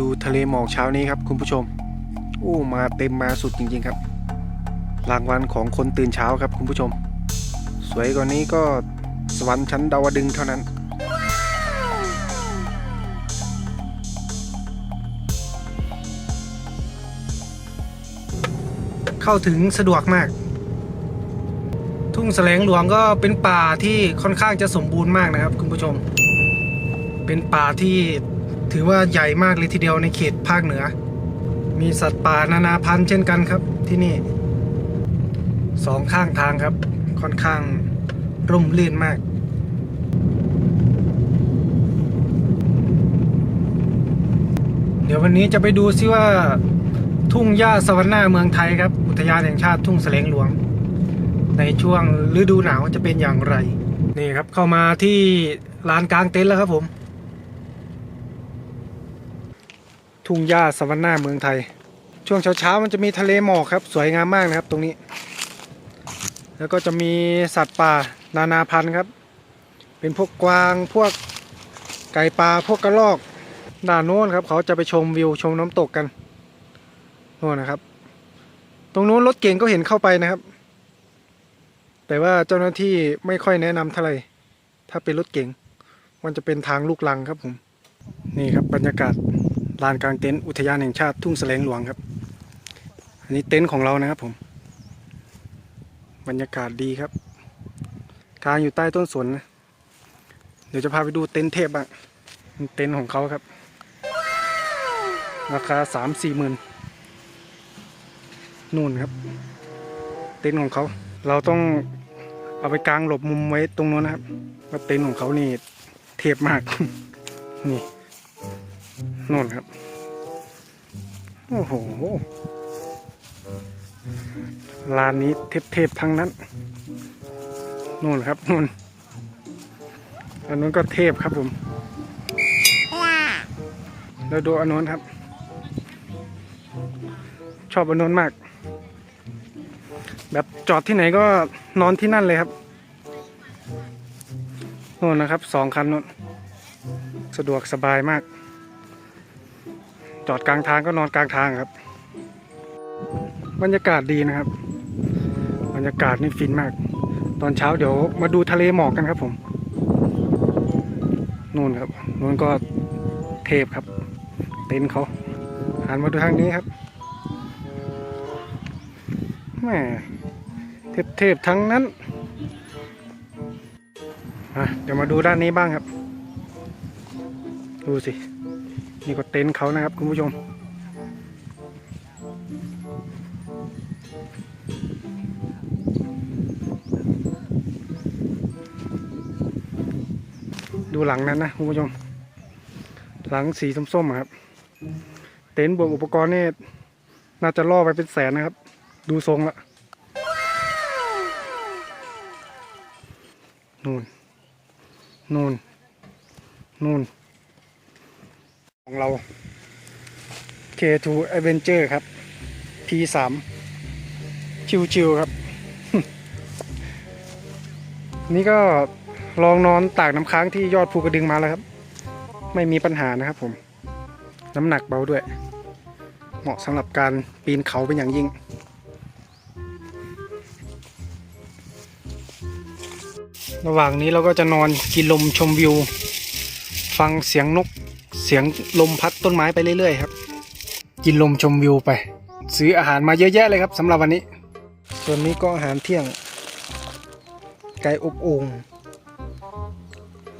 ดูทะเลหมอกเช้านี้ครับคุณผู้ชมโอ้มาเต็มมาสุดจริง ๆครับ รางวัลของคนตื่นเช้าครับคุณผู้ชม สวยกว่านี้ก็สวรรค์ชั้นดาวดึงเท่านั้นเข้าถึงสะดวกมาก ทุ่งแสลงหลวงก็เป็นป่าที่ค่อนข้างจะสมบูรณ์มากนะครับ คุณผู้ชม เป็นป่าที่ ถือว่าใหญ่มากเลยทีเดียวในเขตภาคเหนือ มีสัตว์ป่านานาพันธุ์เช่นกันครับ ที่นี่สองข้างทางครับ ค่อนข้างร่มรื่นมาก เดี๋ยววันนี้จะไปดูซิว่าทุ่งหญ้าสวรรค์หน้าเมืองไทยครับ อุทยานแห่งชาติทุ่งแสลงหลวง ในช่วงฤดูหนาวจะเป็นอย่างไร นี่ครับเข้ามาที่ลานกลางเต็นท์แล้วครับผม ทุ่งหญ้าสวรรค์หน้าเมืองไทย ช่วงเช้าๆมันจะมีทะเลหมอกครับ สวยงามมากนะครับตรงนี้ แล้วก็จะมีสัตว์ป่านานาพันธุ์ครับ เป็นพวกกวางพวกไก่ป่าพวกกระรอกด้านโน้นครับ เขาจะไปชมวิวชมน้ำตกกันโน่นนะครับ ตรงโน้นรถเก่งก็เห็นเข้าไปนะครับ แต่ว่าเจ้าหน้าที่ไม่ค่อยแนะนำเท่าไหร่ถ้าเป็นรถเก๋งมันจะเป็นทางลูกลังครับผม นี่ครับบรรยากาศ ลานกลางเต็นท์อุทยานแห่งชาติทุ่งแสลงหลวงครับ อันนี้เต็นท์ของเรานะครับผม บรรยากาศดีครับกลางอยู่ใต้ต้นสนนะ เดี๋ยวจะพาไปดูเต็นท์เทพบ้างเต็นท์ของเขาครับ ราคาสามสี่หมื่นนู่นครับ เต็นท์ของเขา เราต้องเอาไปกลางหลบมุมไว้ตรงนู้นนะครับว่าเต็นท์ของเขานี่เทพมาก นี่ นู่นครับ โอ้โหลานนี้เทพๆทั้งนั้นนู่นครับนู่นอันนู้นก็เทพครับผม แล้วดูอันนู้นครับ ชอบอันนู้นมาก แบบจอดที่ไหนก็นอนที่นั่นเลยครับโน่นนะครับสองคันโน่นสะดวกสบายมาก จอดกลางทางก็นอนกลางทางครับ บรรยากาศดีนะครับ บรรยากาศนี่ฟินมาก ตอนเช้าเดี๋ยวมาดูทะเลหมอกกันครับผมนู่นครับนู่นก็เทพครับ เต็นเขาหันมาดูทางนี้ครับแม่เทพๆทั้งนั้นเดี๋ยวมาดูด้านนี้บ้างครับ ดูสิ นี่ก็เต็นท์เขานะครับคุณผู้ชม ดูหลังนั้นนะคุณผู้ชม หลังสีส้มๆครับ เต็นท์บวกอุปกรณ์นี่น่าจะล่อไปเป็นแสนนะครับ ดูทรงละนู่นนู่นนู่น ของเรา K2 Adventure ครับ P3 ชิวๆครับ นี่ก็ลองนอนตากน้ำค้างที่ยอดภูกระดึงมาแล้วครับ ไม่มีปัญหานะครับผม น้ำหนักเบาด้วย เหมาะสำหรับการปีนเขาเป็นอย่างยิ่งระหว่างนี้เราก็จะนอนกินลมชมวิว ฟังเสียงนก สียงลมพัดต้นไม้ไปเรื่อยๆครับ กินลมชมวิวไป ซื้ออาหารมาเยอะแยะเลยครับสำหรับวันนี้ ส่วนนี้ก็อาหารเที่ยง ไก่อบโอ่ง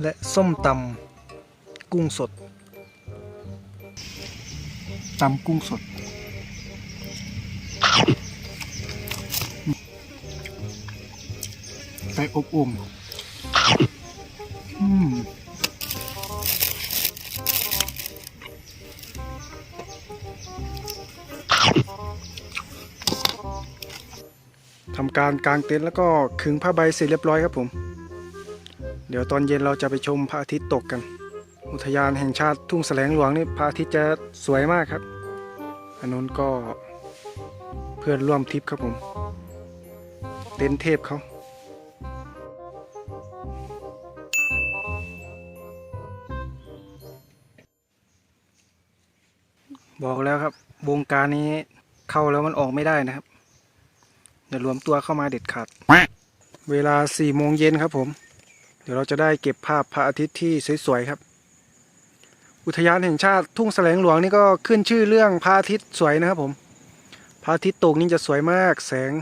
และส้มตำกุ้งสดตำกุ้งสด ไก่อบโอ่ง การกางเต็นท์แล้วก็ขึงผ้าใบเสร็จเรียบร้อยครับผม เดี๋ยวตอนเย็นเราจะไปชมพระอาทิตย์ตกกัน อุทยานแห่งชาติทุ่งแสลงหลวงนี่พระอาทิตย์จะสวยมากครับอันนู้นก็เพื่อนร่วมทริปครับผม เต็นท์เทพเขาบอกแล้วครับ วงการนี้เข้าแล้วมันออกไม่ได้นะครับ อย่ารวมตัวเข้ามาเด็ดขาด เวลาสี่โมงเย็นครับผม เดี๋ยวเราจะได้เก็บภาพพระอาทิตย์ที่สวยๆครับ อุทยานแห่งชาติทุ่งแสลงหลวงนี่ก็ขึ้นชื่อเรื่องพระอาทิตย์สวยนะครับผม พระอาทิตย์ตกนี่จะสวยมาก แสง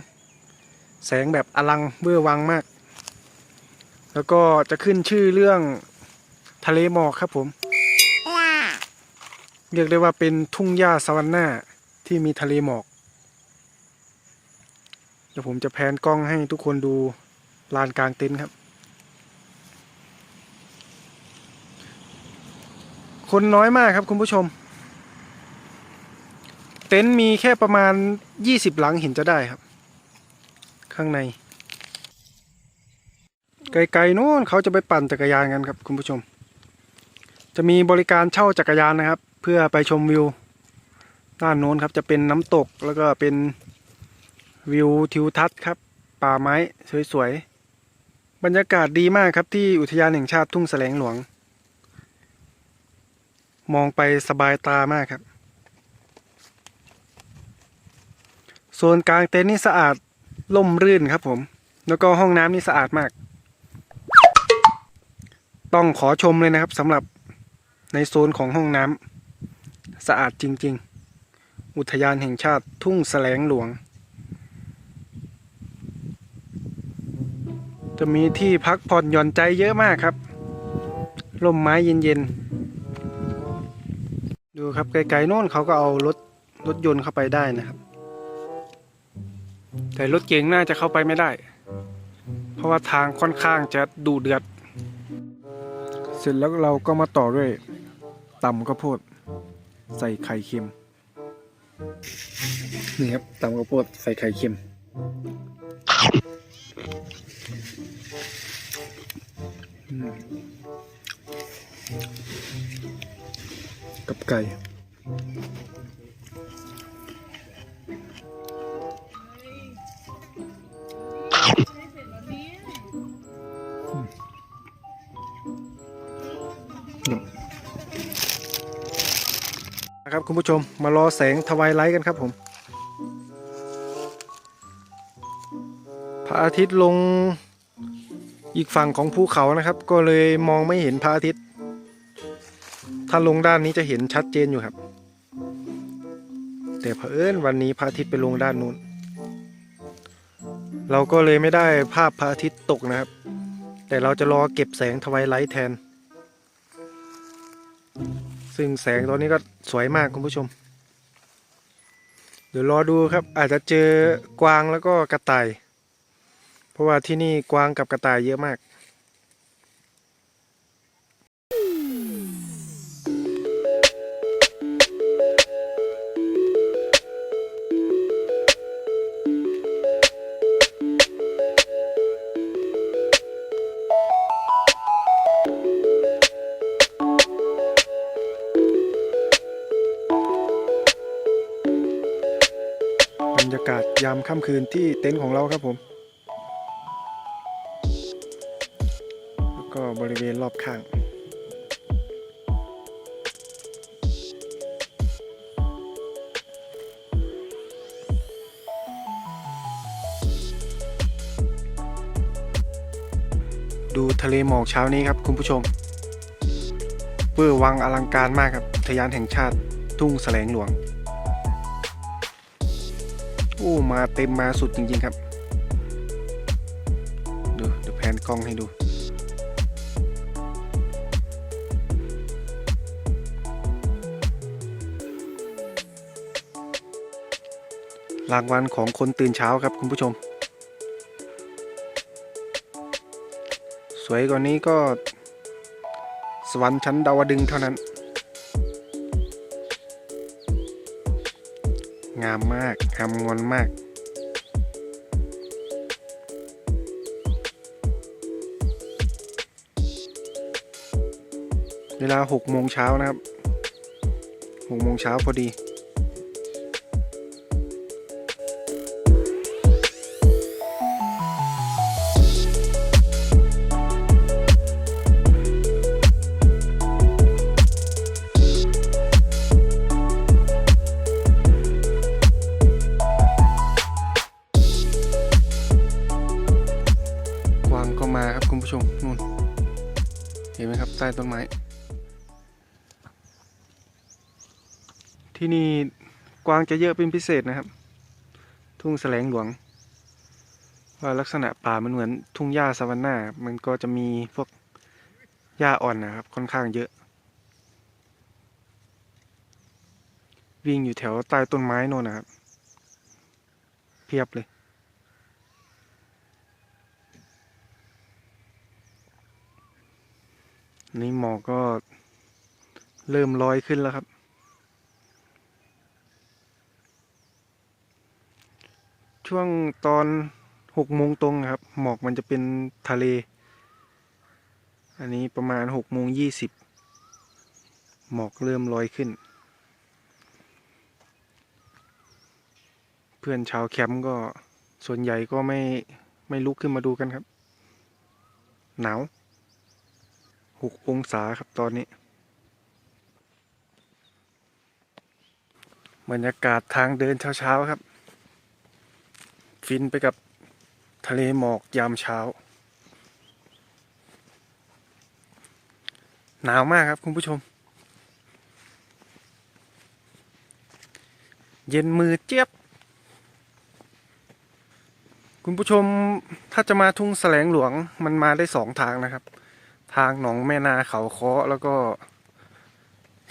แสงแบบอลังเบื้อวังมาก แล้วก็จะขึ้นชื่อเรื่องทะเลหมอกครับผม เรียกได้ว่าเป็นทุ่งหญ้าสวรรค์หน้าที่มีทะเลหมอก เดี๋ยวผมจะแพนกล้องให้ทุกคนดูลานกลางเต็นท์ครับ คนน้อยมากครับคุณผู้ชม เต็นท์มีแค่ประมาณ 20 หลังเห็นจะได้ครับ ข้างใน ไกลๆโน้นเขาจะไปปั่นจักรยานกันครับคุณผู้ชม จะมีบริการเช่าจักรยานนะครับ เพื่อไปชมวิวด้านโน้นครับจะเป็นน้ำตกแล้วก็เป็น วิวทิวทัศน์ครับ ป่าไม้สวยๆ บรรยากาศดีมากครับที่อุทยานแห่งชาติทุ่งแสลงหลวง มองไปสบายตามากครับโซนกลางเต็นท์นี่สะอาดล่มรื่นครับผม แล้วก็ห้องน้ำนี่สะอาดมาก ต้องขอชมเลยนะครับสำหรับในโซนของห้องน้ำสะอาดจริง ๆ อุทยานแห่งชาติทุ่งแสลงหลวง จะมีที่พักผ่อนหย่อนใจเยอะมากครับร่มไม้เย็นๆ ดูครับไกลๆโน่นเขาก็เอารถรถยนต์เข้าไปได้นะครับ แต่รถเก๋งน่าจะเข้าไปไม่ได้ เพราะว่าทางค่อนข้างจะดูเดือด เสร็จแล้วเราก็มาต่อด้วยตำข้าวโพด ใส่ไข่เค็ม นี่ครับตำข้าวโพดใส่ไข่เค็ม กับไก่นะครับคุณผู้ชมมารอแสงทวายไลท์กันครับผมพระอาทิตย์ลง อีกฝั่งของภูเขานะครับ ก็เลยมองไม่เห็นพระอาทิตย์ ถ้าลงด้านนี้จะเห็นชัดเจนอยู่ครับ แต่เผอิญวันนี้พระอาทิตย์ไปลงด้านนู้น เราก็เลยไม่ได้ภาพพระอาทิตย์ตกนะครับ แต่เราจะรอเก็บแสงทวายไลท์แทน ซึ่งแสงตอนนี้ก็สวยมากคุณผู้ชม เดี๋ยวรอดูครับอาจจะเจอกวางแล้วก็กระต่าย ราะว่าที่นี่กวางกับกระต่ายเยอะมากบรรยากาศยามค่ำคืนที่เต็นท์ของเราครับผม ริเวณรอบข้างดูทะเลหมอกเช้านี้ครับคุณผู้ชมเปื้อวังอลังการมากครับทยานแห่งชาติทุ่งแสลงหลวง โอ้ มาเต็มมาสุดจริง ๆ ครับ ดูเดี๋ยวแพนกล้องให้ดู รางวัลของคนตื่นเช้าครับคุณผู้ชม สวยกว่านี้ก็ สวรรค์ชั้นดาวดึงเท่านั้น งามมากงามงอนมากเวลาหกโมงเช้านะครับหกโมงเช้าพอดี ใต้ต้นไม้ ที่นี่กวางจะเยอะเป็นพิเศษนะครับ ทุ่งแสลงหลวง ว่าลักษณะป่ามันเหมือนทุ่งหญ้าซาวันนามันก็จะมีพวกหญ้าอ่อนนะครับ ค่อนข้างเยอะ วิ่งอยู่แถวใต้ต้นไม้โน่นนะครับ เพียบเลย นี่หมอกก็เริ่มลอยขึ้นแล้วครับ ช่วงตอนหกโมงตรงครับ หมอกมันจะเป็นทะเล อันนี้ประมาณหกโมงยี่สิบหมอกเริ่มลอยขึ้น เพื่อนชาวแคมป์ก็ส่วนใหญ่ก็ไม่ไม่ลุกขึ้นมาดูกันครับ หนาว หกองศาครับตอนนี้ บรรยากาศทางเดินเช้าๆครับ ฟินไปกับทะเลหมอกยามเช้า หนาวมากครับคุณผู้ชม เย็นมือเจี๊ยบ คุณผู้ชมถ้าจะมาทุ่งแสลงหลวงมันมาได้สองทางนะครับ ทางหนองแม่นาเขาเคาะแล้วก็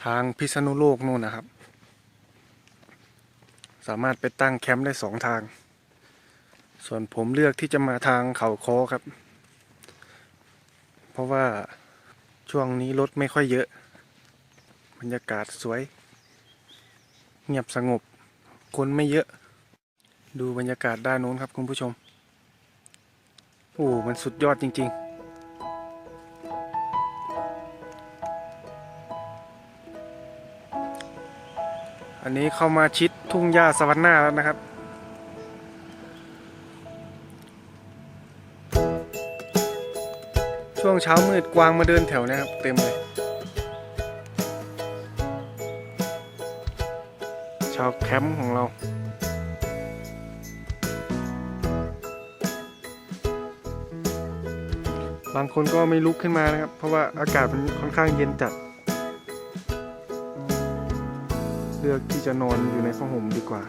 ทางพิษณุโลกนู่นนะครับ สามารถไปตั้งแคมป์ได้สองทาง ส่วนผมเลือกที่จะมาทางเขาเคอครับ เพราะว่าช่วงนี้รถไม่ค่อยเยอะ บรรยากาศสวย เงียบสงบ คนไม่เยอะ ดูบรรยากาศด้านโน้นครับคุณผู้ชม โอ้ มันสุดยอดจริง ๆ อันนี้เข้ามาชิดทุ่งหญ้าสวรรค์หน้าแล้วนะครับช่วงเช้ามืดกวางมาเดินแถวนะครับ เต็มเลย ชาวแคมป์ของเรา บางคนก็ไม่ลุกขึ้นมานะครับ เพราะว่าอากาศมันค่อนข้างเย็นจัด ลือกที่จะนอนอยู่ในผ้าห่มดีกว่า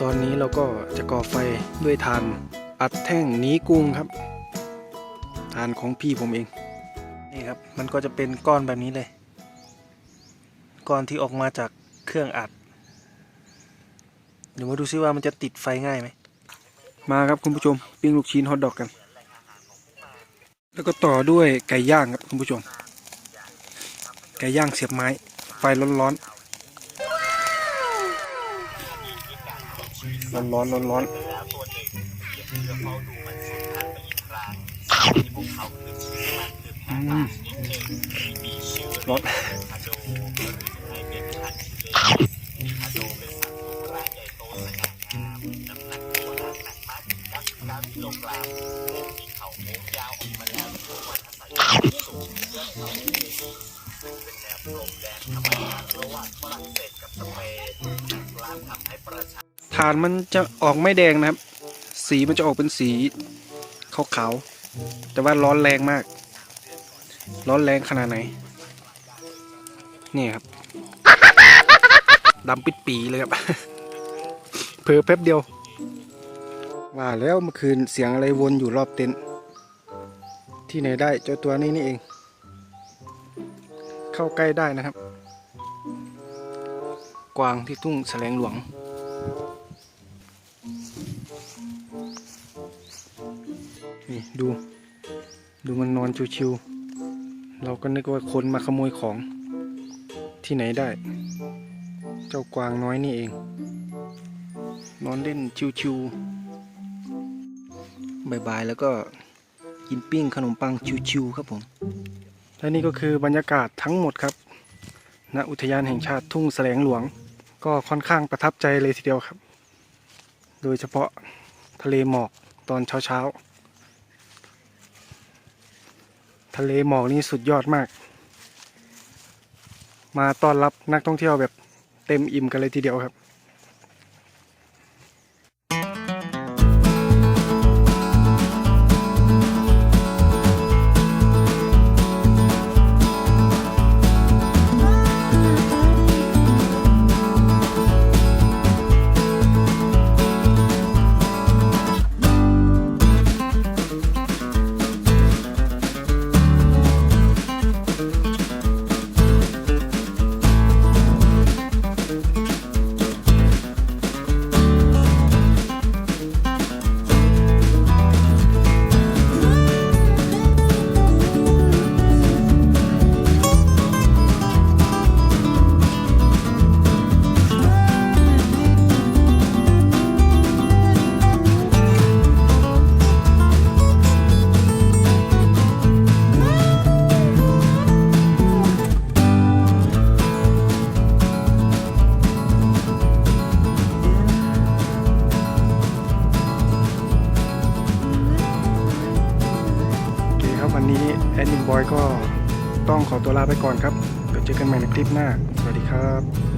ตอนนี้เราก็จะก่อไฟด้วยทานอัดแท่งหนีกุ้งครับทานของพี่ผมเอง นี่ครับ มันก็จะเป็นก้อนแบบนี้เลย ก้อนที่ออกมาจากเครื่องอัดเดี๋ยวมาดูซิว่ามันจะติดไฟง่ายไหม มาครับคุณผู้ชม ปิ้งลูกชิ้นฮอทดอกกัน แล้วก็ต่อด้วยไก่ย่างครับคุณผู้ชม ไก่ย่างเสียบไม้ ไฟร้อนๆร้อนร้อนร้อนร้อนอืมร้อน ฐานมันจะออกไม่แดงนะครับ สีมันจะออกเป็นสีขาวๆแต่ว่าร้อนแรงมาก ร้อนแรงขนาดไหน นี่ครับดำปิดปีเลยครับเผลอแป๊บเดียว ว่าแล้วเมื่อคืนเสียงอะไรวนอยู่รอบเต็นท์ที่ไหนได้เจ้าตัวนี้นี่เอง เข้าใกล้ได้นะครับ กวางที่ทุ่งแสลงหลวง นี่ดู ดูมันนอนชิวๆ เราก็นึกว่าคนมาขโมยของ ที่ไหนได้ เจ้ากวางน้อยนี่เอง นอนเล่นชิวๆบายๆแล้วก็กินปิ้งขนมปังชิวๆครับผม และนี่ก็คือบรรยากาศทั้งหมดครับ ณอุทยานแห่งชาติทุ่งแสลงหลวง ก็ค่อนข้างประทับใจเลยทีเดียวครับ โดยเฉพาะทะเลหมอกตอนเช้าๆ ทะเลหมอกนี่สุดยอดมาก มาต้อนรับนักท่องเที่ยวแบบเต็มอิ่มกันเลยทีเดียวครับ ตัวลาไปก่อนครับเดี๋ยวเจอกันใหม่ในคลิปหน้า สวัสดีครับ